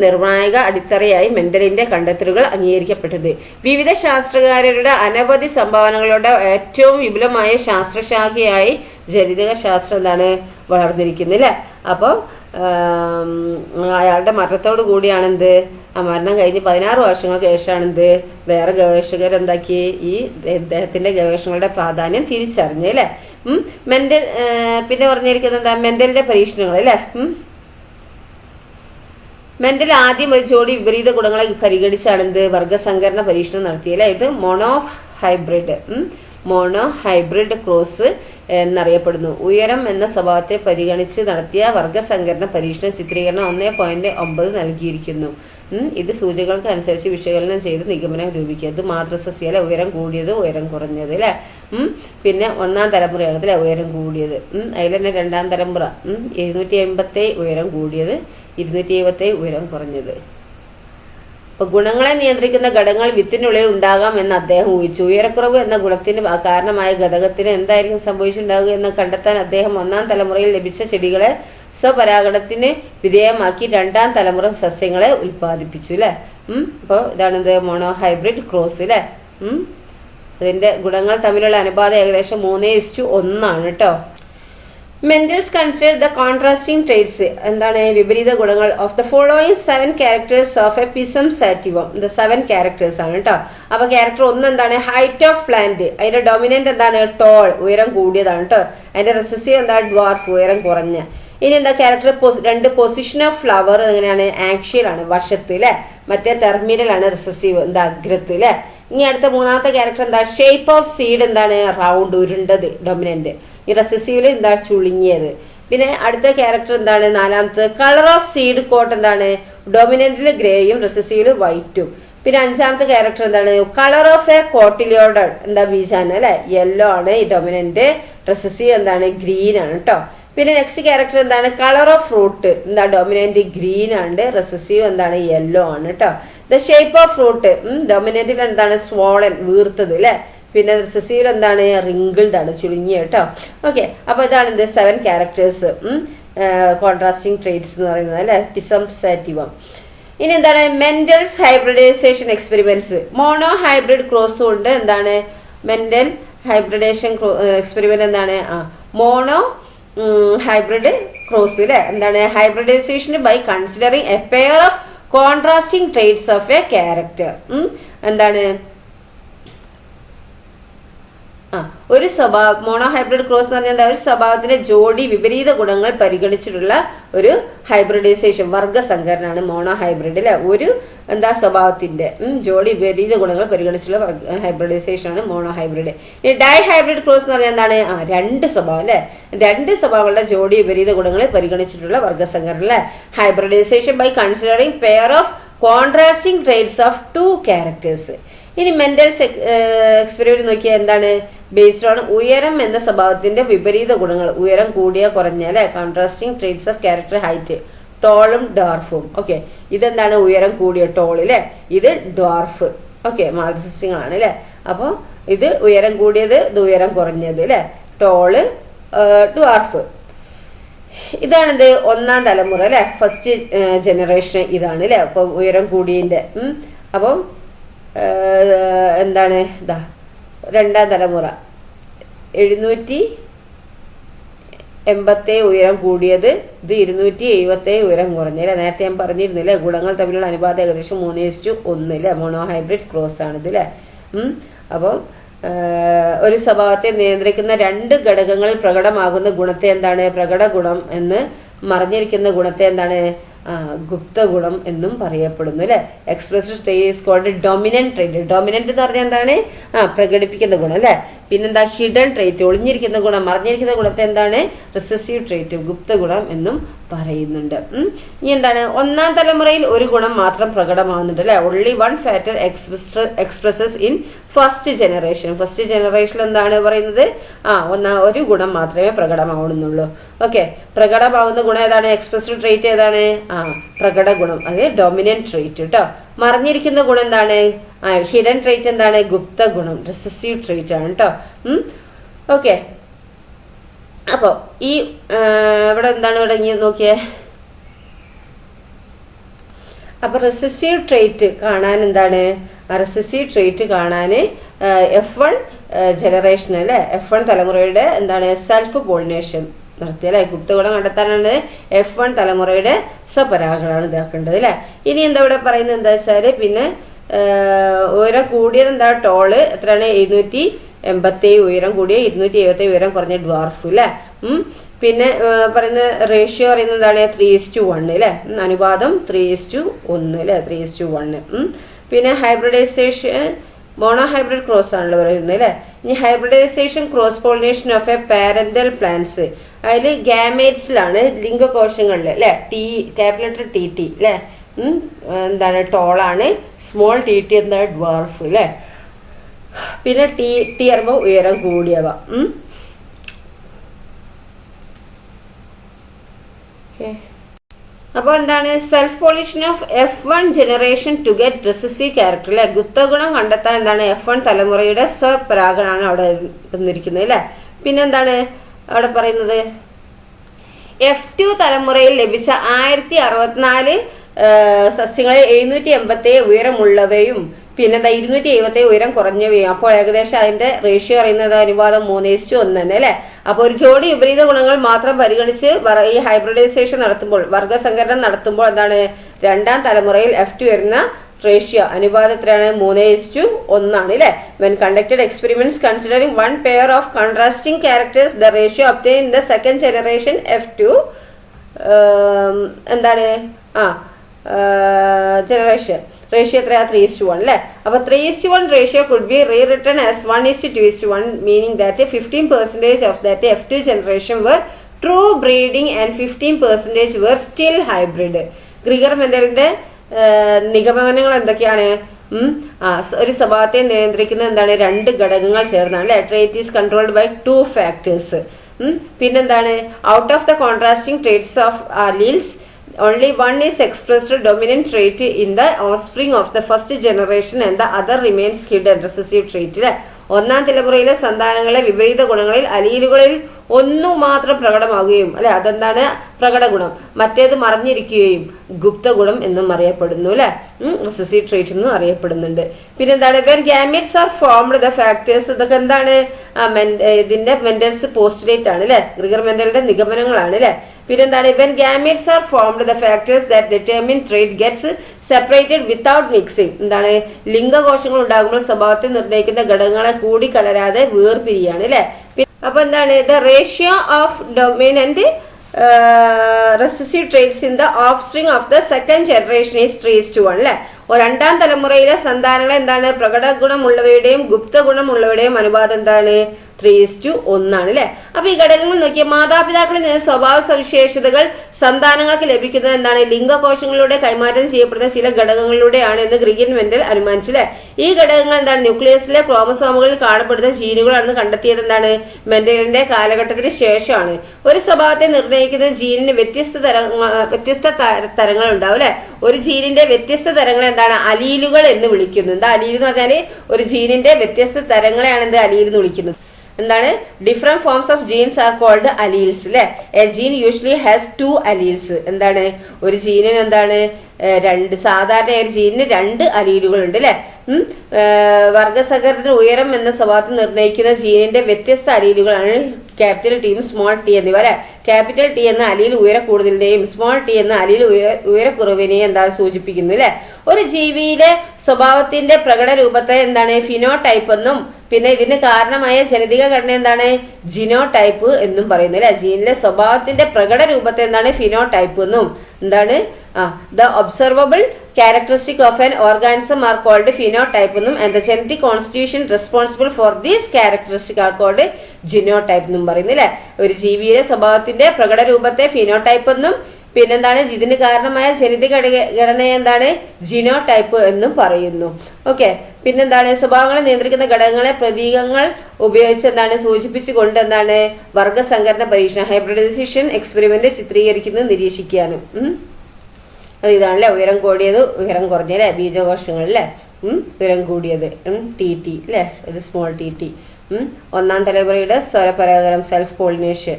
നിർണായക അടിത്തറയായി മെന്റലിന്റെ കണ്ടെത്തലുകൾ അംഗീകരിക്കപ്പെട്ടത്. വിവിധ ശാസ്ത്രകാരരുടെ അനവധി സംഭാവനകളുടെ ഏറ്റവും വിപുലമായ ശാസ്ത്രശാഖയായി ജനിതക ശാസ്ത്രം എന്താണ് വളർന്നിരിക്കുന്നത് അല്ലേ? അപ്പോൾ അയാളുടെ മരണത്തോട് കൂടിയാണ് എന്ത് ആ മരണം കഴിഞ്ഞ് പതിനാറ് വർഷങ്ങൾക്ക് ശേഷമാണ് എന്ത് വേറെ ഗവേഷകർ എന്താക്കി ഈ ഇദ്ദേഹത്തിന്റെ ഗവേഷണങ്ങളുടെ പ്രാധാന്യം തിരിച്ചറിഞ്ഞ് അല്ലേ? മെന്റൽ പിന്നെ പറഞ്ഞിരിക്കുന്നത് എന്താ? മെന്റലിന്റെ പരീക്ഷണങ്ങൾ അല്ലേ? മെന്റൽ ആദ്യം ഒരു ജോഡി വിപരീത ഗുണങ്ങളെ പരിഗണിച്ചാണ് എന്ത് വർഗസങ്കരണ പരീക്ഷണം നടത്തിയല്ലേ? ഇത് mono hybrid. Mono hybrid cross എന്നറിയപ്പെടുന്നു. ഉയരം എന്ന സ്വഭാവത്തെ പരിഗണിച്ച് നടത്തിയ വർഗസങ്കരണ പരീക്ഷണ ചിത്രീകരണം ഒന്നേ പോയിന്റ് ഒമ്പത് നൽകിയിരിക്കുന്നു. ഇത് സൂചകങ്ങൾക്ക് അനുസരിച്ച് വിശകലനം ചെയ്ത് നിഗമനം രൂപിക്കുക. ഇത് മാതൃസസ്യയിലെ ഉയരം കൂടിയത് ഉയരം കുറഞ്ഞത് അല്ലേ പിന്നെ ഒന്നാം തലമുറയാണ് ഉയരം കൂടിയത്. അതിൽ തന്നെ രണ്ടാം തലമുറ. എഴുന്നൂറ്റി എൺപത്തി ഉയരം കൂടിയത് ഇരുന്നൂറ്റി എഴുപത്തി ഉയരം കുറഞ്ഞത്. അപ്പൊ ഗുണങ്ങളെ നിയന്ത്രിക്കുന്ന ഘടകങ്ങൾ വിത്തിനുള്ളിൽ ഉണ്ടാകാം എന്ന് അദ്ദേഹം ഊഹിച്ചു. ഉയരക്കുറവ് എന്ന ഗുണത്തിന് കാരണമായ ഘടകത്തിന് എന്തായിരിക്കും സംഭവിച്ചിട്ടുണ്ടാകുക എന്ന് കണ്ടെത്താൻ അദ്ദേഹം ഒന്നാം തലമുറയിൽ ലഭിച്ച ചെടികളെ സ്വപരാഗണത്തിന് വിധേയമാക്കി രണ്ടാം തലമുറ സസ്യങ്ങളെ ഉൽപ്പാദിപ്പിച്ചു അല്ലെ അപ്പോൾ ഇതാണിത് മോണോ ഹൈബ്രിഡ് ക്രോസ് അല്ലെ ഉം? അതിന്റെ ഗുണങ്ങൾ തമ്മിലുള്ള അനുപാതം ഏകദേശം മൂന്നേ ഇസ്റ്റു ഒന്നാണ് കേട്ടോ Mendel's consider the contrasting traits എന്താണ് വിപരീത ഗുണങ്ങൾ? Of the following seven characters of a pisum sativum the seven characters ആണ് കേട്ടോ അപ്പൊ ക്യാരക്ടർ ഒന്ന് എന്താണ്? ഹൈറ്റ് ഓഫ് പ്ലാന്റ് അതിന്റെ ഡൊമിനന്റ് എന്താണ്? ടോൾ ഉയരം കൂടിയതാണ് കേട്ടോ അതിന്റെ റെസസീവ് എന്താണ്? ഡ്വാർഫ് ഉയരം കുറഞ്ഞ. ഇനി എന്താ ക്യാരക്ടർ രണ്ട് പൊസിഷൻ ഓഫ് ഫ്ലവർ എങ്ങനെയാണ് ആക്ഷ്യൽ ആണ് വശത്ത് അല്ലെ മറ്റേ ടെർമിനൽ ആണ് റിസസീവ് എന്താ? അഗ്രത്ത് ഇനി അടുത്ത മൂന്നാമത്തെ ക്യാരക്ടർ എന്താ? ഷേപ്പ് ഓഫ് സീഡ് എന്താണ്? റൗണ്ട് ഉരുണ്ടത് ഡൊമിനന്റ് ഈ എന്താണ് എന്താ ചുളിങ്ങിയത്? പിന്നെ അടുത്ത ക്യാരക്ടർ എന്താണ്? നാലാമത്തത് കളർ ഓഫ് സീഡ് കോട്ട് എന്താണ്? ഡൊമിനന്റിൽ ഗ്രേയും റെസസീവിൽ വൈറ്റും പിന്നെ അഞ്ചാമത്തെ ക്യാരക്ടർ എന്താണ്? കളർ ഓഫ് എ കോട്ടിലിയോഡർ എന്താ ബീജാണ് അല്ലെ? യെല്ലോ ആണ് ഈ ഡൊമിനന്റ് റെസസീവ് എന്താണ്? ഗ്രീൻ ആണ് കേട്ടോ പിന്നെ നെക്സ്റ്റ് ക്യാരക്ടർ എന്താണ്? കളർ ഓഫ് ഫ്രൂട്ട് എന്താ ഡൊമിനന്റ് ഗ്രീൻ ആണ് റെസസീവ് എന്താണ്? യെല്ലോ ആണ് കേട്ടോ ദ ഷേപ്പ് ഓഫ് ഫ്രൂട്ട് ഡൊമിനന്റിൽ എന്താണ്? സ്വോളൻ വീർത്തത് അല്ലെ? പിന്നെ റിസസീവ് എന്താണ്? റിങ്കിൾഡ് ആണ് ചുരുങ്ങിയ കേട്ടോ. ഓക്കെ അപ്പൊ ഇതാണ് ഇത് സെവൻ ക്യാരക്ടേഴ്സ് കോൺട്രാസ്റ്റിംഗ് ട്രേറ്റ്സ് എന്ന് പറയുന്നത് അല്ലെ? പിസം സാറ്റിവം ഇനി എന്താണ്? Mendel's hybridization experiments monohybrid cross കൊണ്ട് എന്താണ്? മെന്റൽ ഹൈബ്രിഡേഷൻ എക്സ്പെരിമെന്റ് എന്താണ്? ആ മോണോ ഹൈബ്രിഡ് ക്രോസ് അല്ലെ എന്താണ്? Hybridization by considering a pair of contrasting traits of a character എന്താണ്? ആ ഒരു സ്വഭാവ മോണോ ഹൈബ്രിഡ് ക്രോസ് എന്ന് പറഞ്ഞാൽ എന്താ? ഒരു സ്വഭാവത്തിന്റെ ജോഡി വിപരീത ഗുണങ്ങൾ പരിഗണിച്ചിട്ടുള്ള ഒരു ഹൈബ്രിഡൈസേഷൻ വർഗസങ്കരനാണ് മോണോ ഹൈബ്രിഡ് അല്ലെ ഒരു എന്താ സ്വഭാവത്തിന്റെ ജോഡി വിപരീത ഗുണങ്ങൾ പരിഗണിച്ചുള്ള ഹൈബ്രിഡൈസേഷൻ ആണ് മോണോ ഹൈബ്രിഡ് ഇനി ഡൈ ഹൈബ്രിഡ് ക്രോസ് എന്ന് പറഞ്ഞാൽ എന്താണ് ആ രണ്ട് സ്വഭാവം അല്ലെ രണ്ട് സ്വഭാവങ്ങളുടെ ജോഡി വിപരീത ഗുണങ്ങൾ പരിഗണിച്ചിട്ടുള്ള വർഗസങ്കരൻ അല്ലെ hybridization by considering pair of contrasting traits of two characters ഇനി മെന്റൽ എക്സ്പെരിമെന്റ് നോക്കിയാൽ എന്താണ് ബേസ്ഡ് ഓൺ ഉയരം എന്ന സ്വഭാവത്തിന്റെ വിപരീത ഗുണങ്ങൾ. ഉയരം കൂടിയ കുറഞ്ഞ contrasting traits of character height ടോളും ഡോർഫും ഓക്കെ ഇതെന്താണ്? ഉയരം കൂടിയ ടോൾ അല്ലെ ഇത് ഡോർഫ് ഓക്കെ മാതൃസസ്യങ്ങളാണ് അല്ലെ? അപ്പോൾ ഇത് ഉയരം കൂടിയത് ഇത് ഉയരം കുറഞ്ഞത് അല്ലെ? ടോൾ ഡോർഫ് ഇതാണിത് ഒന്നാം തലമുറ അല്ലെ? ഫസ്റ്റ് ജനറേഷൻ ഇതാണ് അല്ലെ? അപ്പൊ ഉയരം കൂടിയതിന്റെ. അപ്പം എന്താണ് ഇതാ രണ്ടാം തലമുറ. എഴുന്നൂറ്റി എൺപത്തെ ഉയരം കൂടിയത് ഇത് ഇരുന്നൂറ്റി എഴുപത്തെ ഉയരം കുറഞ്ഞില്ല? നേരത്തെ ഞാൻ പറഞ്ഞിരുന്നില്ലേ ഗുണങ്ങൾ തമ്മിലുള്ള അനുപാതം ഏകദേശം മൂന്ന് ഇസ്റ്റു ഒന്ന് അല്ലേ മോണോ ഹൈബ്രിഡ് ക്രോസ് ആണിത് അല്ലേ. അപ്പം ഒരു സ്വഭാവത്തെ നിയന്ത്രിക്കുന്ന രണ്ട് ഘടകങ്ങളിൽ പ്രകടമാകുന്ന ഗുണത്തെ എന്താണ്? പ്രകട ഗുണം എന്ന് മറിഞ്ഞിരിക്കുന്ന ഗുണത്തെ എന്താണ്? ആ, ഗുപ്ത ഗുണം എന്നും പറയപ്പെടുന്നു അല്ലെ? Express traits called dominant trait dominant എന്ന് പറഞ്ഞാൽ എന്താണ്? ആ പ്രകടിപ്പിക്കുന്ന ഗുണം അല്ലെ? പിന്നെന്താ ഹിഡൻ ട്രേറ്റ് ഒളിഞ്ഞിരിക്കുന്ന ഗുണം മറിഞ്ഞിരിക്കുന്ന ഗുണത്തെ എന്താണ്? റിസസീവ് ട്രേറ്റ് ഗുപ്ത ഗുണം എന്നും പറയുന്നുണ്ട്. ഇനി എന്താണ്? ഒന്നാം തലമുറയിൽ ഒരു ഗുണം മാത്രം പ്രകടമാകുന്നുണ്ട് അല്ലെ? Only one factor express expresses in first generation first generation എന്താണ് പറയുന്നത്? ആ ഒന്നാ ഒരു ഗുണം മാത്രമേ പ്രകടമാവുന്നുള്ളൂ. ഓക്കെ പ്രകടമാവുന്ന ഗുണം ഏതാണ്? എക്സ്പ്രസ്ഡ് ട്രേറ്റ് ഏതാണ്? ആ പ്രകട ഗുണം അത് ഡൊമിനൻ ട്രേറ്റ് കേട്ടോ മറിഞ്ഞിരിക്കുന്ന ഗുണം എന്താണ്? ഹിഡൻ ട്രേറ്റ് എന്താണ്? ഗുപ്ത ഗുണം റിസസീവ് ട്രേറ്റ് ആണ് കേട്ടോ ഓക്കെ. അപ്പോൾ ഈ ഇവിടെ എന്താണ് ഇവിടെ നോക്കിയേ? അപ്പൊ റെസസീവ് ട്രേറ്റ് കാണാൻ എന്താണ്? റെസസീവ് ട്രേറ്റ് കാണാൻ എഫ് വൺ ജനറേഷൻ അല്ലെ? എഫ് വൺ തലമുറയുടെ എന്താണ്? സെൽഫ് പോളിനേഷൻ നടത്തി ഗുപ്തകുടം കണ്ടെത്താനുള്ളത് എഫ് വൺ തലമുറയുടെ സ്വപരാഗങ്ങളാണ് ഇതാക്കേണ്ടത് അല്ലേ? ഇനി എന്താ ഇവിടെ പറയുന്നത്? എന്താ വെച്ചാൽ പിന്നെ ഉയരം കൂടിയത് എന്താ? ടോൾ എത്രയാണ്? എഴുന്നൂറ്റി എൺപത്തി ഉയരം കൂടിയ ഇരുന്നൂറ്റി എഴുപത്തി ഉയരം കുറഞ്ഞ ഡ്വാർഫ് അല്ലേ പിന്നെ പറയുന്ന റേഷ്യോ പറയുന്നത് എന്താണ്? ത്രീ ഇസ് ടു വൺ അല്ലേ അനുപാതം ത്രീ ഇസ് ടു ഒന്ന് അല്ലേ ത്രീ ഇസ് ടു വണ് പിന്നെ ഹൈബ്രിഡൈസേഷൻ മോണോ ഹൈബ്രിഡ് ക്രോസ് ആണല്ലോ പറയുന്നത് അല്ലേ ഇനി hybridization cross pollination of a parental plants അതിൽ ഗാമേറ്റ്സിലാണ് ലിംഗകോശങ്ങളിൽ അല്ലേ? ടി ക്യാപിലറ്റർ ടി ടി അല്ലേ? എന്താണ് ടോളാണ് സ്മോൾ ടി ടി എന്താണ് ഡ്വാർഫ് അല്ലേ? പിന്നെ ടി ടി പറയുമ്പോൾ ഉയരം കൂടിയവ അപ്പൊ എന്താണ്? Self pollination of F one generation to get recessive character അല്ലെ? ഗുപ്തഗുണം കണ്ടെത്താൻ എന്താണ് എഫ് വൺ തലമുറയുടെ സ്വപരാഗനാണ് അവിടെ വന്നിരിക്കുന്നത് അല്ലെ? പിന്നെന്താണ് അവിടെ പറയുന്നത് എഫ് ടു തലമുറയിൽ ലഭിച്ച ആയിരത്തി അറുപത്തിനാല് സസ്യങ്ങളിൽ എഴുന്നൂറ്റി എൺപത്തി ഉയരമുള്ളവയും പിന്നെ ഇരുന്നൂറ്റി എഴുപത്തി ഉയരം കുറഞ്ഞവയും. അപ്പോൾ ഏകദേശം അതിന്റെ റേഷ്യോ അറിയുന്നത് അനുപാതം മൂന്ന് ഇസ്റ്റു ഒന്ന് തന്നെ അല്ലെ? അപ്പോൾ ഒരു ജോഡി വിപരീത ഗുണങ്ങൾ മാത്രം പരിഗണിച്ച് ഈ ഹൈബ്രിഡൈസേഷൻ നടത്തുമ്പോൾ വർഗസങ്കരണം നടത്തുമ്പോൾ എന്താണ്? രണ്ടാം തലമുറയിൽ എഫ് ടു വരുന്ന റേഷ്യോ അനുപാതം എത്രയാണ് മൂന്ന് ഇസ്റ്റു ഒന്നാണ് അല്ലെ when conducted experiments considering one pair of contrasting characters the ratio obtained in the second generation F two എന്താണ്? ആ ജനറേഷൻ റേഷ്യോ എത്രയാ? ത്രീ ഇസ് ടു വൺ അല്ലേ അപ്പൊ three is to one ratio could be rewritten as one is to is to one meaning that fifteen percentage of that F two generation were true breeding and fifteen percentage were still hybrid Gregor മെന്റലിന്റെ നിഗമനങ്ങൾ എന്തൊക്കെയാണ്? ഒരു സ്വഭാവത്തെ നിയന്ത്രിക്കുന്ന എന്താണ്? രണ്ട് ഘടകങ്ങൾ ചേർന്നാണ് അല്ലെ? Trait is controlled by two factors പിന്നെന്താണ്? Out of the contrasting traits of alleles only one is expressed dominant trait in the offspring of the first generation and the other remains hid recessive trait ല്ലേ ഒന്നാം തലമുറയിലെ സന്താനങ്ങളെ വിപരീത ഗുണങ്ങളിൽ അലീലുകളിൽ ഒന്നു മാത്രം പ്രകടമാകുകയും അല്ലെ? അതെന്താണ്? പ്രകട ഗുണം മറ്റേത് മറിഞ്ഞിരിക്കുകയും ഗുപ്ത ഗുണം എന്നും അറിയപ്പെടുന്നു അല്ലെ? റിസസീവ് ട്രേറ്റ് എന്നും അറിയപ്പെടുന്നുണ്ട്. പിന്നെന്താണ്? Where gametes are formed the factors ഇതൊക്കെ എന്താണ്? ഇതിന്റെ മെന്റൽസ് പോസ്റ്റുലേറ്റ് ആണ് അല്ലെ? ഗ്രിഗർ മെന്റലിന്റെ നിഗമനങ്ങളാണ് അല്ലെ? പിന്നെന്താണ്? When gametes are formed the factors that determine trait gets separated without mixing എന്താണ്? ലിംഗകോശങ്ങൾ ഉണ്ടാകുമ്പോൾ സ്വഭാവത്തെ നിർണയിക്കുന്ന ഘടകങ്ങളെ കൂടി കലരാതെ വേർപിരിയാണ് അല്ലെ? അപ്പൊ എന്താണ്? The ratio of dominant recessive traits in the offspring of the second generation is three is to one അല്ലെ? രണ്ടാം തലമുറയിലെ സന്താനങ്ങൾ എന്താണ്? പ്രകട ഗുണമുള്ളവയുടെയും ഗുപ്ത ഗുണമുള്ളവയുടെയും അനുപാതം എന്താണ്? ത്രീ ടു ഒന്നാണ് അല്ലെ? അപ്പൊ ഈ ഘടകങ്ങൾ നോക്കിയാൽ മാതാപിതാക്കളിൽ നിന്ന് സ്വഭാവ സവിശേഷതകൾ സന്താനങ്ങൾക്ക് ലഭിക്കുന്നത് എന്താണ്? ലിംഗകോശങ്ങളിലൂടെ കൈമാറ്റം ചെയ്യപ്പെടുന്ന ചില ഘടകങ്ങളിലൂടെയാണ് എന്ന് ഗ്രീൻ മെന്റൽ അനുമാനിച്ചു അല്ലെ? ഈ ഘടകങ്ങൾ എന്താണ്? ന്യൂക്ലിയസിലെ ക്രോമസോമുകളിൽ കാണപ്പെടുന്ന ജീനുകളാണ് കണ്ടെത്തിയത് എന്താണ്? മെന്റലിന്റെ കാലഘട്ടത്തിന് ശേഷമാണ്. ഒരു സ്വഭാവത്തെ നിർണയിക്കുന്ന ജീനിന് വ്യത്യസ്ത തര വ്യത്യസ്ത തരങ്ങൾ ഉണ്ടാവും അല്ലെ? ഒരു ജീനിന്റെ വ്യത്യസ്ത തരങ്ങൾ എന്താണ്? അലീലുകൾ എന്ന് വിളിക്കുന്നു. എന്താ അലീൽ എന്ന് പറഞ്ഞാൽ? ഒരു ജീനിന്റെ വ്യത്യസ്ത തരങ്ങളെയാണ് എന്ത്? അലീൽ എന്ന് വിളിക്കുന്നത്. എന്താണ്? Different forms of genes are called alleles അല്ലെ a gene usually has two alleles എന്താണ്? ഒരു ജീനിന് എന്താണ്? രണ്ട് സാധാരണ ഒരു ജീനിന് രണ്ട് അലീലുകൾ ഉണ്ട് അല്ലെ വർഗസഹകരണത്തിന് ഉയരം എന്ന സ്വഭാവത്തിൽ നിർണയിക്കുന്ന ജീനിന്റെ വ്യത്യസ്ത അലീലുകളാണ് ക്യാപിറ്റൽ ടിയും സ്മോൾ ടി എന്നിവ അല്ലെ ക്യാപിറ്റൽ ടി എന്ന അലിയിൽ ഉയര കൂടുതലിനെയും സ്മോൾ ടി എന്ന അലിയിൽ ഉയര ഉയരക്കുറവിനെയും എന്താ സൂചിപ്പിക്കുന്നു അല്ലെ ഒരു ജീവിയിലെ സ്വഭാവത്തിന്റെ പ്രകട രൂപത്തെ എന്താണ്? ഫിനോ ടൈപ്പ് എന്നും പിന്നെ ഇതിന് കാരണമായ ജനിതക ഘടന എന്താണ്? ജിനോ ടൈപ്പ് എന്നും പറയുന്നത് അല്ലെ? ജീനിലെ സ്വഭാവത്തിന്റെ പ്രകട രൂപത്തെ എന്താണ്? ഫിനോ ടൈപ്പ് എന്നും. എന്താണ്? ആ the observable characteristic of an organism are called phenotype എന്നും. And the genetic constitution responsible for these characteristic are called genotype എന്നും പറയുന്നു അല്ലെ? ഒരു ജീവിയുടെ സ്വഭാവത്തിന്റെ പ്രകട രൂപത്തെ ഫിനോ ടൈപ്പ് എന്നും. പിന്നെന്താണ്? ഇതിന് കാരണമായ ജനിതക ഘടന എന്താണ്? ജിനോ ടൈപ്പ് എന്നും പറയുന്നു. ഓക്കെ. പിന്നെന്താണ്? സ്വഭാവങ്ങളെ നിയന്ത്രിക്കുന്ന ഘടകങ്ങളെ പ്രതീകങ്ങൾ ഉപയോഗിച്ച് എന്താണ്? സൂചിപ്പിച്ചുകൊണ്ട് എന്താണ്? വർഗസംഘടന പരീക്ഷണം ഹൈബ്രിഡൈസേഷൻ എക്സ്പെരിമെന്റ് ചിത്രീകരിക്കുന്നത് നിരീക്ഷിക്കാനും. അത് ഇതാണല്ലേ? ഉയരം കൂടിയത് ഉയരം കുറഞ്ഞല്ലേ ബീജകോശങ്ങളല്ലേ? ഉം. ഉയരം കൂടിയത്. ടി ടി അല്ലേ? ഇത് സ്മോൾ ടി ടി ഒന്നാം തലമുറയുടെ സ്വരപരാകരം സെൽഫ് പോളിനേഷൻ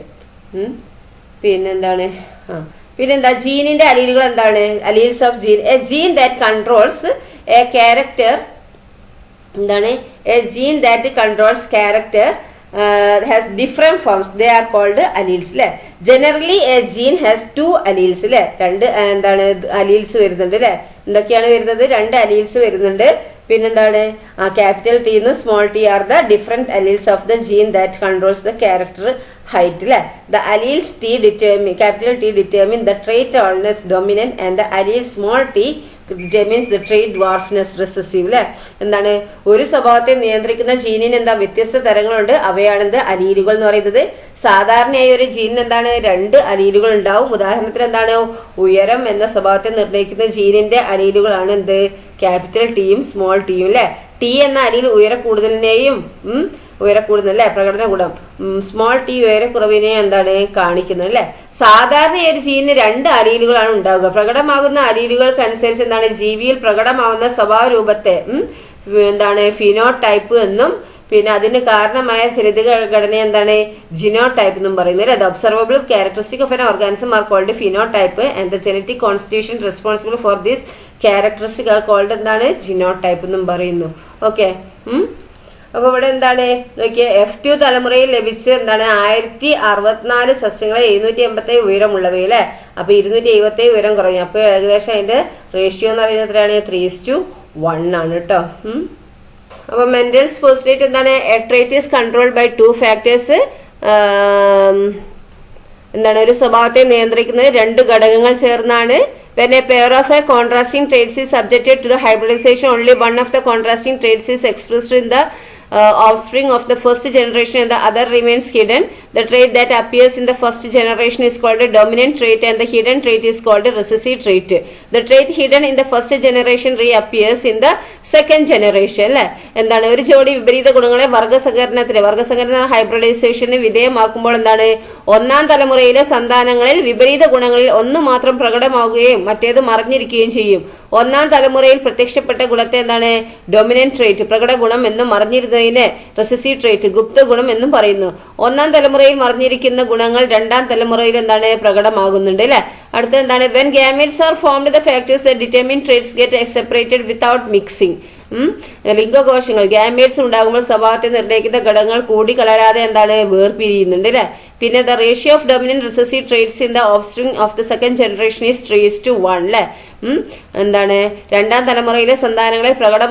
പിന്നെന്താണ്? ആ. പിന്നെന്താ ജീനിന്റെ അലീലുകൾ എന്താണ്? Alleles of gene. A gene that controls a character എന്താണ്? A gene that controls character has different forms they are called alleles അല്ലെ generally a gene has two alleles അല്ലെ രണ്ട് എന്താണ് അലീൽസ് വരുന്നുണ്ട് അല്ലെ എന്തൊക്കെയാണ് വരുന്നത്? രണ്ട് അലീൽസ് വരുന്നുണ്ട്. പിന്നെന്താണ്? ക്യാപിറ്റൽ ടി എന്ന് small T are the different alleles of the gene that controls the character height അല്ലെ the alleles T determine capital T determine the trait tallness dominant and the allele small T determines the trait dwarfness recessive അല്ലെ എന്താണ്? ഒരു സ്വഭാവത്തെ നിയന്ത്രിക്കുന്ന ജീനിന് എന്താ വ്യത്യസ്ത തരങ്ങളുണ്ട്? അവയാണെന്ത്? അലീലുകൾ എന്ന് പറയുന്നത്. സാധാരണയായി ഒരു ജീനിന് എന്താണ്? രണ്ട് അലീലുകൾ ഉണ്ടാവും. ഉദാഹരണത്തിന് എന്താണ്? ഉയരം എന്ന സ്വഭാവത്തെ നിർണയിക്കുന്ന ജീനിന്റെ അലീലുകളാണ് എന്ത്? ക്യാപിറ്റൽ ടിയും സ്മോൾ ടിയും അല്ലെ ടി എന്ന അലീൽ ഉയര കൂടുതലിനെയും ഉം, ഉയര കൂടുതൽ അല്ലെ? പ്രകടന ഗുണം. സ്മോൾ ടി ഉയരക്കുറവിനെ എന്താണ്? കാണിക്കുന്നത് അല്ലെ? സാധാരണയായി ജീനിന് രണ്ട് അലീലുകളാണ് ഉണ്ടാവുക. പ്രകടമാകുന്ന അരിയിലുകൾക്ക് അനുസരിച്ച് എന്താണ്? ജീവിയിൽ പ്രകടമാവുന്ന സ്വഭാവ രൂപത്തെ എന്താണ്? ഫിനോ ടൈപ്പ് എന്നും പിന്നെ അതിന് കാരണമായ ചരിത ഘടന എന്താണ്? ജിനോ ടൈപ്പ് എന്നും പറയുന്നത് അത് observable characteristic of an organism are called phenotype and the genetic constitution responsible for this characteristic are called എന്താണ്? ജിനോ ടൈപ്പ് എന്നും പറയുന്നു. ഓക്കെ അപ്പൊ ഇവിടെ എന്താണ്? നോക്കിയേ എഫ് ടു തലമുറയിൽ ലഭിച്ച് എന്താണ്? ആയിരത്തി അറുപത്തിനാല് സസ്യങ്ങളെ എഴുന്നൂറ്റി എൺപത്തി ഉയരമുള്ളവയെ അല്ലെ? അപ്പൊ ഇരുന്നൂറ്റി എഴുപത്തി ഉയരം കുറഞ്ഞു. അപ്പൊ ഏകദേശം അതിന്റെ റേഷ്യോ എന്ന് പറയുന്നത് എത്രയാണ്? ത്രീ ടു വൺ ആണ് കേട്ടോ. അപ്പൊ മെന്റൽസ് സ്പോസിലേറ്റ് എന്താണ്? A trait is control by two factors എന്താണ്? ഒരു സ്വഭാവത്തെ നിയന്ത്രിക്കുന്നത് രണ്ട് ഘടകങ്ങൾ ചേർന്നാണ്. when pair of of a contrasting traits is subjected to the hybridization. Only one of the contrasting traits in the uh, offspring of the first generation and the other remains hidden the trait that appears in the first generation is called a dominant trait and the hidden trait is called a recessive trait the trait hidden in the first generation reappears in the second generation അല്ലെ എന്താണ് ഒരു ജോഡി വിപരീത ഗുണങ്ങളെ വർഗസംകരണത്തിന് വർഗസംകരണ ഹൈബ്രിഡൈസേഷന് വിധേയമാക്കുമ്പോൾ എന്താണ് ഒന്നാം തലമുറയിലെ സന്താനങ്ങളിൽ വിപരീത ഗുണങ്ങളിൽ ഒന്ന് മാത്രം പ്രകടമാവുകയും മറ്റേത് മറിഞ്ഞിരിക്കുകയും ചെയ്യും ഒന്നാം തലമുറയിൽ പ്രത്യക്ഷപ്പെട്ട ഗുണത്തെ എന്താണ് ഡൊമിനന്റ് ട്രേറ്റ് പ്രകട ഗുണം എന്നും മറിഞ്ഞിരുന്നതിനെ റെസസീവ് ട്രേറ്റ് ഗുപ്ത ഗുണം എന്നും പറയുന്നു. ഒന്നാം തലമുറയിൽ മറിഞ്ഞിരിക്കുന്ന ഗുണങ്ങൾ രണ്ടാം തലമുറയിൽ എന്താണ് പ്രകടമാകുന്നുണ്ട് അല്ലെ? അടുത്ത എന്താണ്? When gametes are formed the factors the determine traits get separated without mixing ലിംഗകോശങ്ങൾ gametes ഉണ്ടാകുമ്പോൾ സ്വഭാവത്തെ നിർണയിക്കുന്ന ഘടകങ്ങൾ കൂടി കലരാതെ എന്താണ്? വേർപിരിയുന്നുണ്ട് അല്ലെ? പിന്നെ the ratio of dominant recessive traits in the offspring of the second generation is three to one അല്ലെ? എന്താണ്? രണ്ടാം തലമുറയിലെ സന്താനങ്ങളിൽ പ്രകട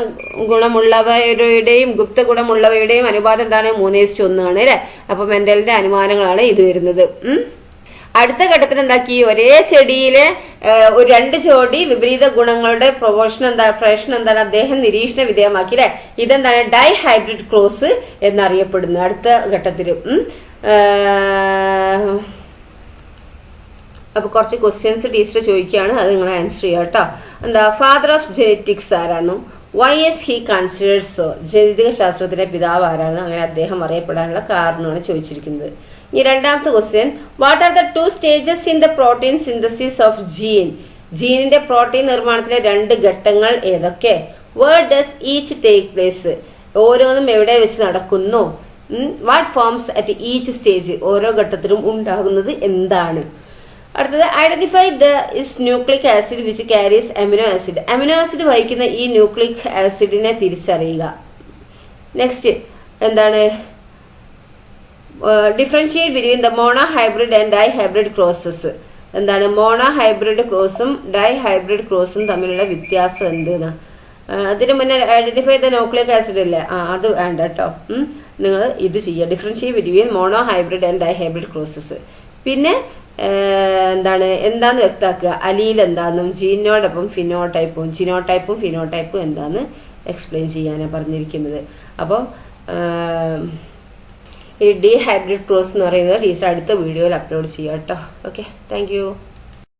ഗുണമുള്ളവരുടെയും ഗുപ്ത ഗുണമുള്ളവയുടെയും അനുപാതം എന്താണ്? മൂന്നേസ്റ്റ് ഒന്നാണ് അല്ലെ? അപ്പൊ മെന്റലിന്റെ അനുമാനങ്ങളാണ് ഇത് വരുന്നത്. അടുത്ത ഘട്ടത്തിൽ എന്താക്കി? ഒരേ ചെടിയിലെ ഒരു രണ്ട് ജോഡി വിപരീത ഗുണങ്ങളുടെ പ്രൊപോഷൻ എന്താ പ്രശ്നം എന്താണ്? അദ്ദേഹം നിരീക്ഷണ വിധേയമാക്കി അല്ലെ? ഇതെന്താണ്? ഡൈ ഹൈബ്രിഡ് ക്രോസ് എന്നറിയപ്പെടുന്നു. അടുത്ത ഘട്ടത്തിൽ അപ്പൊ കുറച്ച് ക്വസ്റ്റ്യൻസ് ടീച്ചർ ചോദിക്കുകയാണ്. അത് നിങ്ങൾ ആൻസർ ചെയ്യുക കേട്ടോ. എന്താ father of genetics ആരാന്നു why is he considered so ജനിതക ശാസ്ത്രത്തിന്റെ പിതാവ് ആരാണ്? അങ്ങനെ അദ്ദേഹം അറിയപ്പെടാനുള്ള കാരണമാണ് ചോദിച്ചിരിക്കുന്നത്. ഇനി രണ്ടാമത്തെ question what are the two stages in the protein synthesis of gene ജീനിന്റെ protein നിർമ്മാണത്തിലെ രണ്ട് ഘട്ടങ്ങൾ ഏതൊക്കെ? Where does each take place ഓരോന്നും എവിടെ വെച്ച് നടക്കുന്നു? What forms at each stage ഓരോ ഘട്ടത്തിലും ഉണ്ടാകുന്നത് എന്താണ്? അടുത്തത് identify the is nucleic acid which carries amino acid amino acid വഹിക്കുന്ന ഈ ന്യൂക്ലിക് ആസിഡിനെ തിരിച്ചറിയുക. നെക്സ്റ്റ് എന്താണ്? Differentiate between the monohybrid and dihybrid crosses എന്താണ്? മോണോ ഹൈബ്രിഡ് ക്രോസും ഡൈ ഹൈബ്രിഡ് ക്രോസും തമ്മിലുള്ള വ്യത്യാസം എന്ത് അതിന് മുന്നേ ഐഡന്റിഫൈ ദ ന്യൂക്ലിക് ആസിഡ് അല്ലേ ആ അത് വേണ്ട കേട്ടോ. നിങ്ങൾ ഇത് ചെയ്യുക. Differentiate between monohybrid and dihybrid crosses പിന്നെ എന്താണ് എന്താന്ന് വ്യക്തമാക്കുക? അലീൽ എന്താണെന്നും ജീനോടൊപ്പം ഫിനോ ടൈപ്പും ജിനോ ടൈപ്പും ഫിനോ ടൈപ്പും എന്താന്ന് എക്സ്പ്ലെയിൻ ചെയ്യാനാണ് പറഞ്ഞിരിക്കുന്നത്. അപ്പോൾ ഈ ഡി ഹൈബ്രിഡ് ക്രോസ് എന്ന് പറയുന്നത് ടീച്ചർ അടുത്ത വീഡിയോയിൽ അപ്ലോഡ് ചെയ്യാം കേട്ടോ. Okay thank